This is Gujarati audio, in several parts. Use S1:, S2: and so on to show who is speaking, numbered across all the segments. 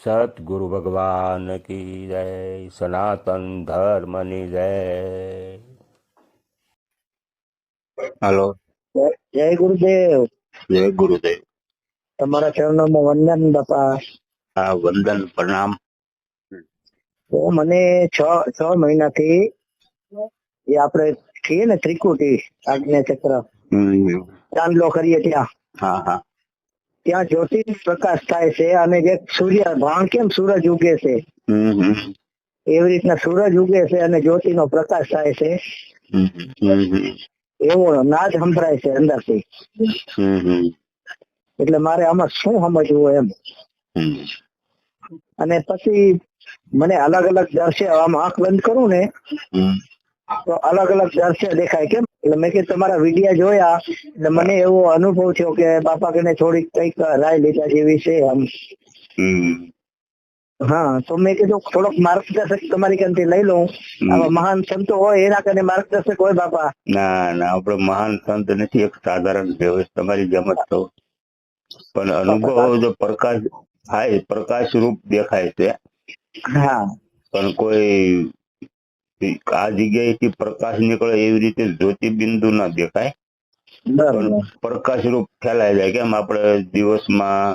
S1: સતગુરુ ભગવાન કી જય સનાતન ધર્મની જય હલો
S2: જય ગુરુદેવ
S1: જય ગુરુદેવ
S2: તમારા ચરણોમાં વંદન બાપા
S1: આ વંદન પ્રણામ
S2: તો મને છ છ મહિનાથી એ આપણે છીએ ને ત્રિકુટી આજ્ઞા ચક્ર. ચાંદલો કરીએ ત્યાં.
S1: હા હા.
S2: ત્યાં જ્યોતિષ પ્રકાશ થાય છે અને જે સૂર્ય ભાણ કેમ સૂરજ ઉગે છે. એવી રીતના સૂરજ ઉગે છે અને જ્યોતિનો પ્રકાશ થાય છે. એવો નાદ સંભળાય છે અંદરથી.
S1: હમ હમ.
S2: એટલે મારે આમાં શું સમજવું એમ? અને પછી મને અલગ અલગ દર્શે આમ આંખ બંધ કરું ને અલગ અલગ દ્રશ્ય દેખાય કેમ? એટલે મેં કીધું તમારા વિડિયા જોયા એટલે મને એવો અનુભવ થયો કે બાપા કને થોડીક કંઈક રાય લીધા જેવી છે આમ
S1: હમ.
S2: હા તો મેં કીધું થોડોક માર્ગદર્શક તમારી કંથી લઈ લઉં. આવા મહાન સંતો હોય એના કને માર્ગદર્શક હોય બાપા?
S1: ના ના આપણે મહાન સંત નથી એક સાધારણ કહેવાય તમારી જેમ જ છો. પણ અનુભવ જો પ્રકાશ થાય પ્રકાશ રૂપ દેખાય છે.
S2: હા.
S1: પણ કોઈ આ જગ્યાએથી પ્રકાશ નીકળે એવી રીતે જ્યોતિબિંદુ ના દેખાય. પ્રકાશ રૂપ ફેલાઈ જાય. કેમ? આપણે દિવસમાં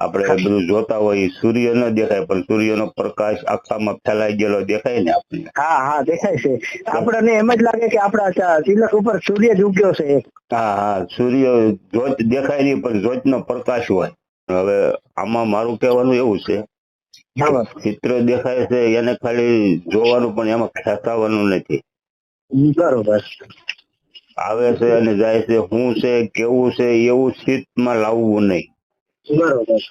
S1: આપણે બધું જોતા હોય સૂર્ય ન દેખાય પણ સૂર્યનો પ્રકાશ આખામાં ફેલાઈ ગયેલો દેખાય ને આપણને?
S2: હા હા દેખાય છે. આપણને એમ જ લાગે કે આપણા તિલક ઉપર સૂર્ય જ ઉગ્યો છે.
S1: હા હા સૂર્ય જ્યોત દેખાય નહીં પણ જ્યોતનો પ્રકાશ હોય. હવે આમાં મારું કહેવાનું એવું છે ચિત્ર દેખાય છે એને ખાલી જોવાનું પણ એમાં ખેંચાવાનું નથી.
S2: બરોબર.
S1: આવે છે અને જાય છે શું છે કેવું છે એવું સ્થિતમાં લાવવું નહીં.
S2: બરોબર.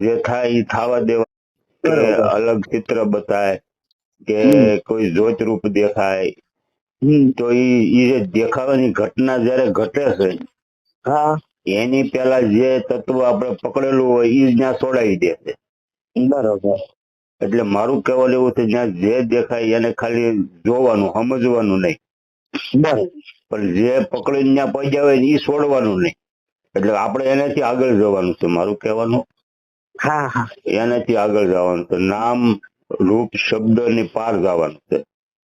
S1: જે થાય એ થવા દેવા અલગ ચિત્ર બતાય કે કોઈ જોત રૂપ દેખાય તો એ ઈ જે દેખાવાની ઘટના જયારે ઘટે છે
S2: હા.
S1: એની પેલા જે તત્વ આપણે પકડેલું હોય એ જ ત્યાં છોડાવી દે છે.
S2: બરોબર.
S1: એટલે મારું કહેવાનું એવું છે જ્યાં જે દેખાય એને ખાલી જોવાનું સમજવાનું નહીં.
S2: બરોબર.
S1: પણ જે પકડીને ત્યાં પડી જાય એ છોડવાનું નહીં. એટલે આપણે એનાથી આગળ જવાનું છે મારું કહેવાનું.
S2: હા હા.
S1: એનાથી આગળ જવાનું છે નામ રૂપ શબ્દની પાર જવાનું છે.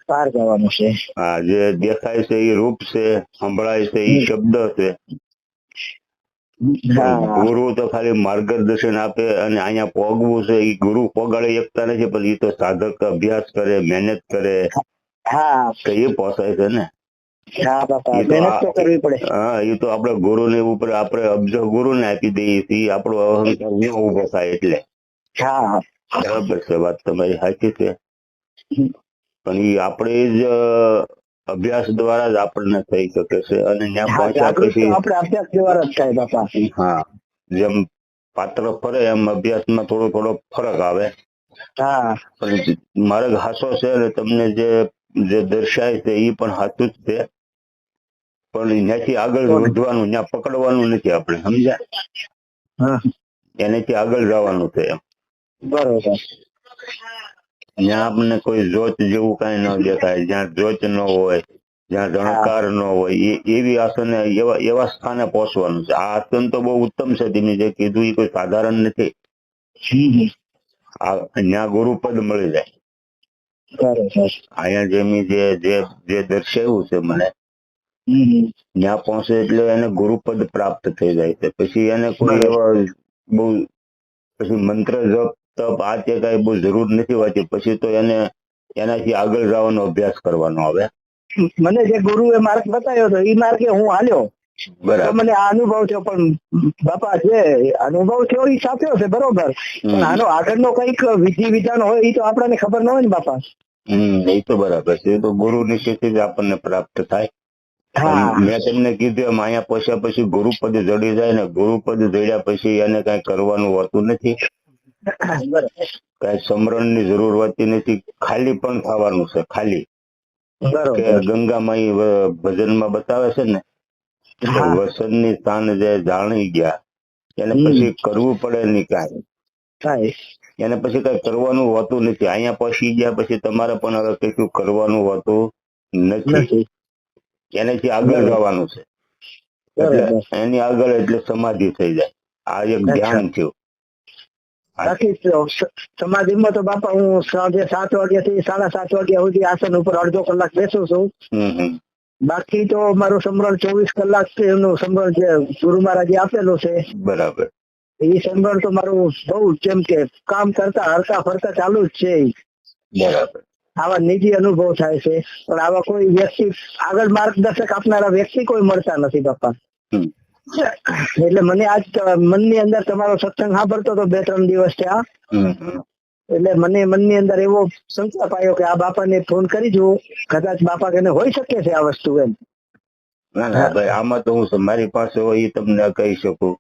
S2: પાર જવાનું છે.
S1: હા જે દેખાય છે એ રૂપ છે સંભળાય છે એ શબ્દ છે. ગુરુ તો ખાલી માર્ગદર્શન આપે અને અહીંયા પોગવું છે એ ગુરુ પોગાડે એકતા નથી પણ એ તો સાધક અભ્યાસ કરે મહેનત કરે.
S2: હા.
S1: તો એ પોસાય છે ને.
S2: હા
S1: એ તો આપણે ગુરુ ને ઉપર આપણે અબજો ગુરુ ને આપી દઈએ છીએ આપણો અહંકાર ન ઊભો થાય એટલે. બરાબર છે વાત તમારી સાચી છે. પણ એ આપણે જ અભ્યાસ દ્વારા જ આપણને થઈ શકે છે અને ત્યાં પહોંચ્યા પછી
S2: આપણે અભ્યાસ દ્વારા જ થાય બાપા.
S1: હા જેમ પાત્ર ફરે એમ અભ્યાસમાં થોડો થોડો ફરક આવે.
S2: હા.
S1: પણ માર્ગ હાસો છે અને તમને જે જે દર્શાય છે એ પણ હાથું જ છે. પણ ત્યાંથી આગળ વધવાનું ત્યાં પકડવાનું નથી આપણે સમજ્યા?
S2: હા.
S1: એનાથી આગળ જવાનું છે એમ.
S2: બરોબર.
S1: જ્યાં આપણને કોઈ જોત જેવું કઈ ન દેખાય જ્યાં જોત ન હોય જ્યાં જણકાર ન હોય એ એવી આસને એવા એવા સ્થાને પહોંચવાનું છે. આ આસન તો બહુ ઉત્તમ છે તેમની જે કીધું એ કોઈ સાધારણ નથી. ત્યાં ગુરુપદ મળી જાય. અહીંયા જે જે જે જે દર્શાવ્યું છે મને. ત્યાં પહોંચે એટલે એને ગુરુપદ પ્રાપ્ત થઈ જાય છે. પછી એને કોઈ એવા બહુ પછી મંત્ર જપ તપ આ તે કઈ બહુ જરૂર નથી હોતી. પછી તો એને એનાથી આગળ જવાનો અભ્યાસ કરવાનો આવે
S2: મને જે ગુરુએ માર્ગ બતાવ્યો હતો એ માર્ગે હું હાલ્યો.
S1: બરાબર.
S2: મને આ અનુભવ થયો પણ બાપા છે અનુભવ થયો એ સાચો છે બરોબર. પણ આનો આગળનો કંઈક વિધિ વિધાન હોય એ તો આપણને ખબર ન હોય ને બાપા.
S1: હમ એ તો બરાબર છે. એ તો ગુરુ ની સ્થિતિ આપણને પ્રાપ્ત થાય.
S2: હા.
S1: મેં તમને કીધું એમ અહીંયા પહોંચ્યા પછી ગુરુપદ જડી જાય ને ગુરુપદ જડ્યા પછી એને કઈ કરવાનું હોતું નથી. કઈ સમરણની જરૂર હોતી નથી. ખાલી પણ ખાવાનું છે ખાલી. ગંગામાં ભજનમાં બતાવે છે ને વસનની સ્થાન જે જાણી ગયા એને પછી કરવું પડે નહીં કાંઈ. એને પછી કઈ કરવાનું હોતું નથી. અહીંયા પહોંચી ગયા પછી તમારે પણ હવે કશું કરવાનું હોતું નથી.
S2: નથી.
S1: એનાથી આગળ જવાનું છે. એની આગળ એટલે સમાધિ થઈ જાય. આ એક ધ્યાન થયું.
S2: તો સમાધિમાં તો બાપા હું સાંજે સાત વાગ્યા થી સાડા સાત વાગ્યા સુધી આસન ઉપર અડધો કલાક બેસું છું. બાકી તો મારું સમરણ ચોવીસ કલાક છે એનું સમરણ જે ગુરુ મહારાજે આપેલું છે.
S1: બરાબર.
S2: એ સમરણ તો મારું બહુ જેમ કે કામ કરતા હરતા ફરતા ચાલુ જ છે
S1: બરાબર.
S2: આવા નિજી અનુભવ થાય છે. પણ આવા કોઈ વ્યક્તિ આગળ માર્ગદર્શક આપનારા વ્યક્તિ કોઈ મળતા નથી બાપા. એટલે મને આજ મનની અંદર તમારો સત્સંગ સાંભળતો તો બે ત્રણ દિવસ થયા. એટલે મને મનની અંદર એવો સંકલ્પ આવ્યો કે આ બાપાને ફોન કરી જુઓ કદાચ બાપા કે હોઈ શકે છે આ વસ્તુ એમ.
S1: ના ના ભાઈ આમાં તો હું મારી પાસે હોય એ તમને કહી શકું.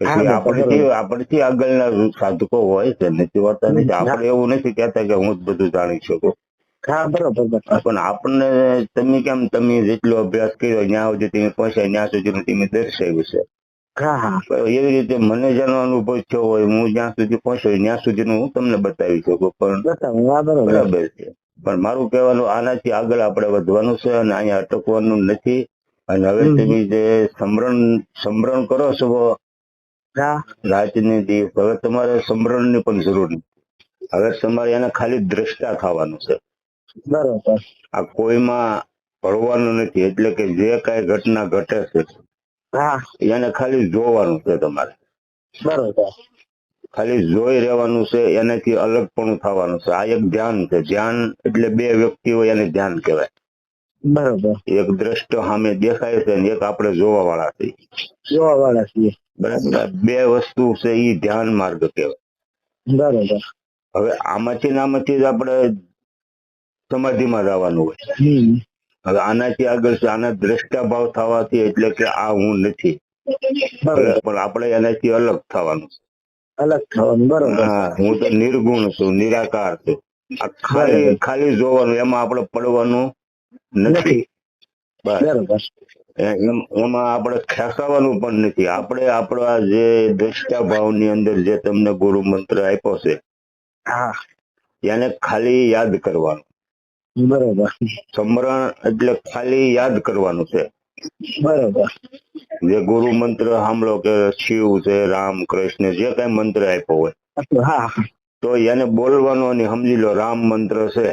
S2: બાપા,
S1: આપણથી આપણથી આગળના સાધકો હોય છે નથી હોતા નથી. આપણે એવું નથી કહેતા કે હું જ બધું જાણી શકું.
S2: હા બરોબર
S1: પણ આપણને તમે કેમ તમે જેટલો અભ્યાસ કર્યો ત્યાં સુધી તમે પહોંચ્યા ત્યાં સુધી તમે દર્શાવ્યું છે. એવી રીતે મને જેનો અનુભવ થયો હોય હું જ્યાં સુધી પહોંચ્યો ત્યાં સુધી હું તમને બતાવી શકું પણ
S2: બરોબર.
S1: છે. પણ મારું કહેવાનું આનાથી આગળ આપણે વધવાનું છે અને અહીંયા અટકવાનું નથી. અને હવે તમે જે સમરણ સમરણ કરો છો રાતની દિવસ હવે તમારે સમરણની પણ જરૂર નથી. હવે તમારે એને ખાલી દ્રષ્ટા થવાનું છે.
S2: બરોબર.
S1: આ કોઈમાં ભરવાનું નથી એટલે કે જે કઈ ઘટના ઘટે છે
S2: હા.
S1: એને ખાલી જોવાનું છે તમારે.
S2: બરોબર.
S1: ખાલી જોઈ રહેવાનું છે એનાથી અલગ પણ થવાનું છે. આ એક ધ્યાન છે. ધ્યાન એટલે બે વ્યક્તિ હોય એને ધ્યાન કહેવાય.
S2: બરોબર.
S1: એક દ્રષ્ટ સામે દેખાય છે ને એક આપણે જોવા વાળા છે
S2: જોવા વાળા છીએ.
S1: બરાબર. બે વસ્તુ છે એ ધ્યાન માર્ગ કહેવાય.
S2: બરોબર.
S1: હવે આમાંથી ને આમાંથી જ આપણે સમાધિમાં જવાનું હોય. હવે આનાથી આગળ આના દ્રષ્ટા ભાવ થવાથી એટલે કે આ હું નથી.
S2: બરોબર.
S1: પણ આપણે એનાથી અલગ થવાનું.
S2: અલગ થવાનું બરોબર.
S1: હા હું તો નિર્ગુણ છું નિરાકાર છું. ખાલી ખાલી જોવાનું એમાં આપણે પડવાનું નથી.
S2: બરોબર.
S1: એમ- આપણે ખેંચાવાનું પણ નથી. આપણે આપણા જે દ્રષ્ટા ભાવની અંદર જે તમને ગુરુ મંત્ર આપ્યો છે
S2: હા.
S1: એને ખાલી યાદ કરવાનું.
S2: બરોબર.
S1: સમરણ એટલે ખાલી યાદ કરવાનું છે.
S2: બરાબર.
S1: જે ગુરુ મંત્ર સાંભળો કે શિવ છે રામ કૃષ્ણ જે કઈ મંત્ર આપ્યો હોય.
S2: હા
S1: તો એને બોલવાનો અને સમજી લો રામ મંત્ર છે.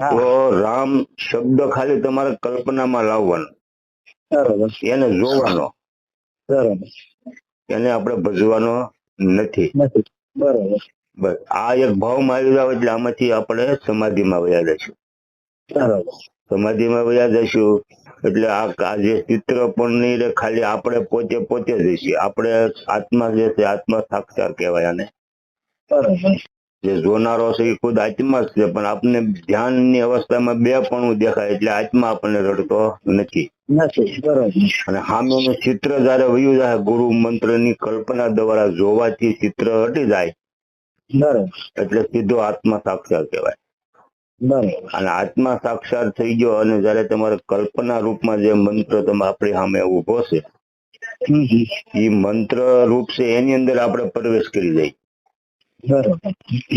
S1: તો રામ શબ્દ ખાલી તમારે કલ્પનામાં લાવવાનો.
S2: બરોબર.
S1: એને જોવાનો.
S2: બરાબર.
S1: એને આપણે ભજવાનો નથી.
S2: બરાબર.
S1: બસ આ એક ભાવમાં આવી જાવ એટલે આમાંથી આપણે સમાધિમાં વયા જઈશું.
S2: બરોબર
S1: સમાધિમાં વયા જઈશું. એટલે આ જે ચિત્ર પણ નહીં રે ખાલી આપણે પોતે પોતે જ છીએ આપણે આત્મા જે છે આત્મા સાક્ષાત કહેવાય આને. જે જોનારો છે એ ખુદ આત્મા જ છે પણ આપને ધ્યાનની અવસ્થામાં બે પણ દેખાય એટલે આત્મા આપણને રડતો નથી. અને સામેનું ચિત્ર જયારે વયું જાય ગુરુ મંત્રની કલ્પના દ્વારા જોવાથી ચિત્ર હટી જાય.
S2: બરોબર.
S1: એટલે સીધો આત્મા સાક્ષાત કહેવાય.
S2: બરોબર.
S1: અને આત્મા સાક્ષાત થઈ ગયો અને જયારે તમારે કલ્પના રૂપમાં જે મંત્ર તમે આપણી સામે ઊભો છે. એ મંત્ર રૂપ છે એની અંદર આપણે પ્રવેશ કરી જાય.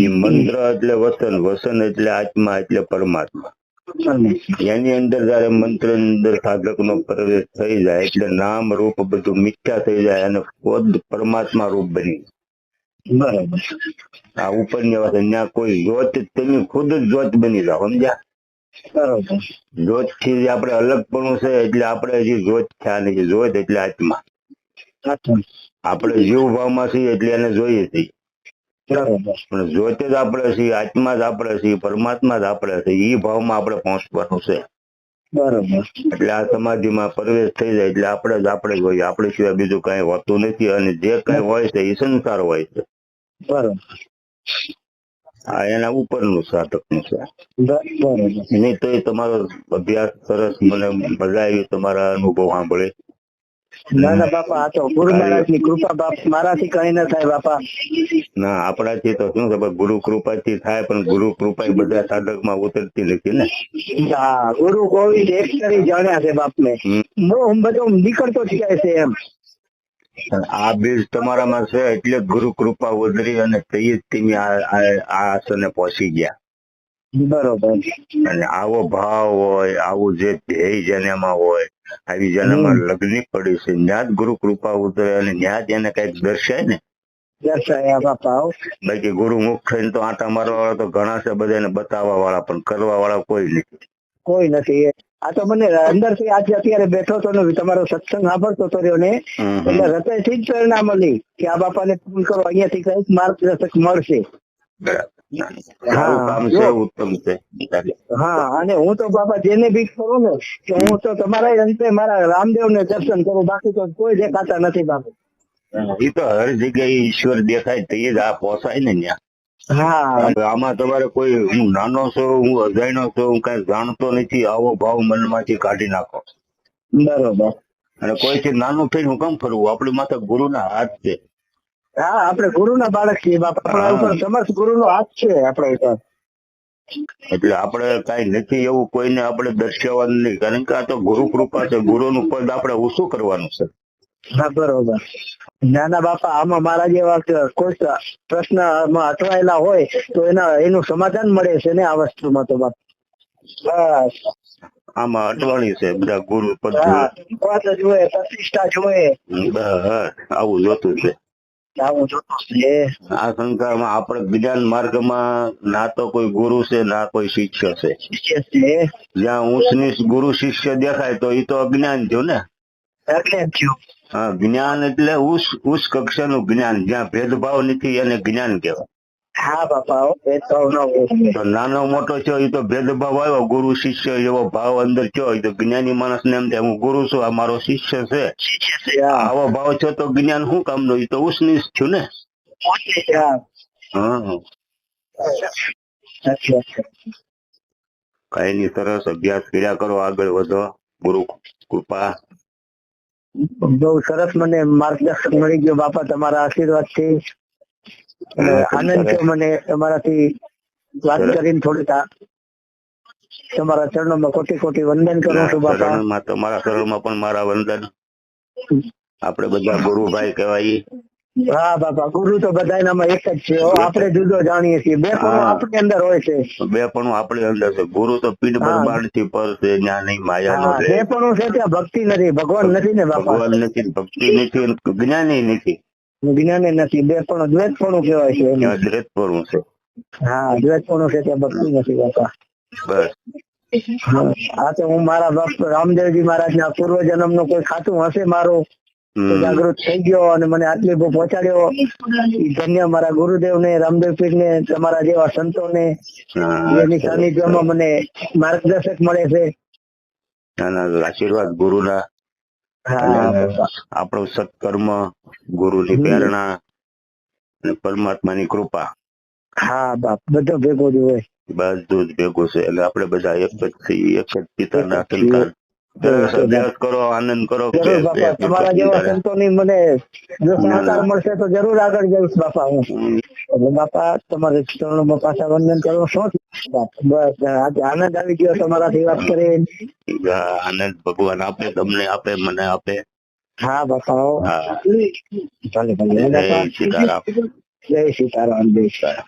S1: એ મંત્ર એટલે વસન વસન એટલે આત્મા એટલે પરમાત્મા. એની અંદર જયારે મંત્ર અંદર સાધક નો પ્રવેશ થઈ જાય એટલે નામ રૂપ બધું મિથ્યા થઈ જાય અને ખુદ પરમાત્મા રૂપ બની
S2: બરોબર.
S1: આ ઉપરની વાત ત્યાં કોઈ જ્યોત તમે ખુદ જ જ્યોત બની જાઓ સમજ્યા?
S2: બરોબર.
S1: જ્યોતથી જે આપણે અલગપણું છે એટલે આપણે હજી જ્યોત થયા નથી જ્યોત એટલે આત્મા. આપણે જીવ ભાવમાં છીએ એટલે એને જોઈએ છીએ. પણ જોતે જ આપણે છીએ આત્મા જ આપણે છીએ પરમાત્મા જ આપણે છીએ એ ભાવમાં આપણે પહોંચવાનું છે.
S2: બરોબર.
S1: એટલે આ સમાધિમાં પ્રવેશ થઈ જાય એટલે આપણે જ આપણે જ હોઈએ આપણે સિવાય બીજું કઈ હોતું નથી અને જે કઈ હોય છે એ સંસાર હોય છે.
S2: બરોબર.
S1: હા એના ઉપરનું સાધકનું છે.
S2: બરોબર.
S1: નહીં તો એ તમારો અભ્યાસ સરસ મને મજા આવી તમારા અનુભવ સાંભળે.
S2: ના ના બાપા આ તો ગુરુ મહારાજની કૃપા બાપ મારાથી કઈ ના થાય બાપા.
S1: ના આપણાથી તો શું ખબર ગુરુ કૃપાથી થાય પણ ગુરુ કૃપા બધા સાધકમાં ઉતરતી નથી ને.
S2: હા ગુરુ ગોવિંદ એક કરી જાણ્યા છે બાપ ને
S1: હમ.
S2: હું બધો નીકળતો જ જાય છે એમ.
S1: આ બીજ તમારામાં છે એટલે ગુરુ કૃપા ઉતરી અને તે તમે આ આસને પહોંચી ગયા.
S2: બરોબર.
S1: અને આવો ભાવ હોય આવું જે ધ્યેય જેનામાં હોય આવી જેનામાં લગ્ન પડી છે ત્યાં જ ગુરુ કૃપા ઉતરે અને ત્યાં જ એને કંઈક દર્શાય ને.
S2: દર્શાય બાપા
S1: બાકી ગુરુ મુખ થઈને તો આટા મારવા વાળા તો ઘણા છે બધાને બતાવવા વાળા પણ કરવા વાળા કોઈ નથી.
S2: કોઈ નથી. આ તો મને અંદરથી આજે અત્યારે બેઠો તો ને તમારો સત્સંગ સાંભળતો તો રહ્યો ને. એટલે હૃદયથી જ પ્રેરણા મળી કે આ બાપાને ફોન કરો અહીંયાથી કંઈક માર્ગદર્શક મળશે.
S1: બરાબર. છે ઉત્તમ છે.
S2: હા અને હું તો બાપા જેને બી કરું ને કે હું તો તમારા અંતે મારા રામદેવ ને દર્શન કરું બાકી તો કોઈ દેખાતા નથી બાપુ.
S1: એ તો હર જગ્યાએ ઈશ્વર દેખાય તે જ આ પોસાય ને ત્યાં.
S2: હા.
S1: આમાં તમારે કોઈ હું નાનો છું હું અજાણ્યો છું હું કઈ જાણતો નથી આવો ભાવ મનમાંથી કાઢી નાખો.
S2: બરોબર.
S1: અને કોઈથી નાનું થઈને હું કેમ ફરવું આપણી માથે ગુરુના હાથ છે.
S2: હા આપણે ગુરુના બાળક છીએ આપણા ઉપર સમર્થ ગુરુનો હાથ છે આપણા ઉપર.
S1: એટલે આપણે કઈ નથી એવું કોઈને આપણે દર્શાવવાનું નહીં કારણ કે આ તો ગુરુ કૃપા છે ગુરુનું પદ આપણે ઓછું કરવાનું છે.
S2: બરોબર. નાના બાપા આમાં મારા જેવા કોઈ પ્રશ્ન અટવાયેલા હોય તો એના એનું સમાધાન મળે છે ને આ વસ્તુમાં તો બાપ. બસ.
S1: આમાં અટવાણી છે બધા ગુરુ પદ
S2: જોઈએ પ્રતિષ્ઠા જોઈએ
S1: આવું જોતું છે.
S2: આવું જોતું છે.
S1: આ સંસારમાં આપણે જ્ઞાન માર્ગમાં ના તો કોઈ ગુરુ છે ના કોઈ શિષ્ય છે. જ્યાં ઊંચ ગુરુ શિષ્ય દેખાય તો એ તો અજ્ઞાન થયું ને?
S2: એટલે થયું.
S1: હા જ્ઞાન એટલે ઉચ્ચ ઉચ્ચ કક્ષાનું જ્ઞાન જ્યાં ભેદભાવ નથી એને જ્ઞાન કહેવાય.
S2: હા બાપા ભેદભાવ
S1: નાનો મોટો છે એ તો ભેદભાવ આવ્યો ગુરુ શિષ્ય એવો ભાવ અંદર થયો તો જ્ઞાની માણસ ને એમ થાય હું ગુરુ છું આ મારો શિષ્ય છે. આવો ભાવ છે તો જ્ઞાન શું કામનું? એ તો ઉચ્ચ છું ને?
S2: હા.
S1: કઈ ની સરસ અભ્યાસ કર્યા કરો આગળ વધો. ગુરુ કૃપા.
S2: બહુ સરસ મને માર્ગદર્શન મળી ગયો. બાપા તમારા આશીર્વાદથી આનંદ છે મને તમારાથી વાત કરીને થોડીક તમારા ચરણોમાં કોટી કોટી વંદન કરું છું બાપા.
S1: તમારા શરણમાં પણ મારા વંદન. આપણે બધા ગુરુભાઈ કહેવાય.
S2: હા બાપા ગુરુ તો બધાયનામાં એક જ છે. આપણે જુદો જાણીએ છીએ. બે પણ આપણી અંદર હોય છે.
S1: બે પણ આપણી અંદર છે. ગુરુ તો પીઠ
S2: હા.
S1: થી પર છે જ્યાં નહીં માયા નો
S2: બે પણ છે ત્યાં ભક્તિ નથી. ભગવાન નથી ને બાપા?
S1: ભગવાન નથી ભક્તિ નથી જ્ઞાની નથી.
S2: જ્ઞાને નથી. બે પણ દ્વૈત પણ કહેવાય છે.
S1: ત્યાં છે.
S2: હા દ્વૈત પણ છે ત્યાં ભક્તિ નથી બાપા.
S1: બસ.
S2: હા. તો હું મારા બાપ રામદેવજી મહારાજ ના પૂર્વ જન્મનું કોઈ ખાતું હશે મારું. જાગૃત થઈ ગયો અને મને આટલી પહોંચાડ્યો. ધન્ય મારા ગુરુદેવ ને રામદેવ પીર ને તમારા જેવા સંતો ને એની સાનિધ્યમાં મને માર્ગદર્શક મળે છે.
S1: આશીર્વાદ ગુરુના. આપણું સત્કર્મ ગુરુની પ્રેરણા અને પરમાત્માની કૃપા.
S2: હા બાપ બધો ભેગો જ હોય.
S1: બધું જ ભેગું છે. એટલે આપણે બધા એક જ એક જ પિતાના
S2: એક
S1: કરો આનંદ કરો
S2: તમારા જેવા સંતો ની મને જો મળશે તો જરૂર આગળ જઈશ બાપા હું. એટલે બાપા તમારે ચરણોમાં પાછા વંદન કરો શું બસ આજે આનંદ આવી ગયો તમારાથી વાત
S1: કરી આનંદ ભગવાન આપે તમને આપે મને આપે.
S2: હા બાપા હો. ભલે ભલે
S1: જય. સીતારામ.
S2: જય સીતારામ જય સીતારામ.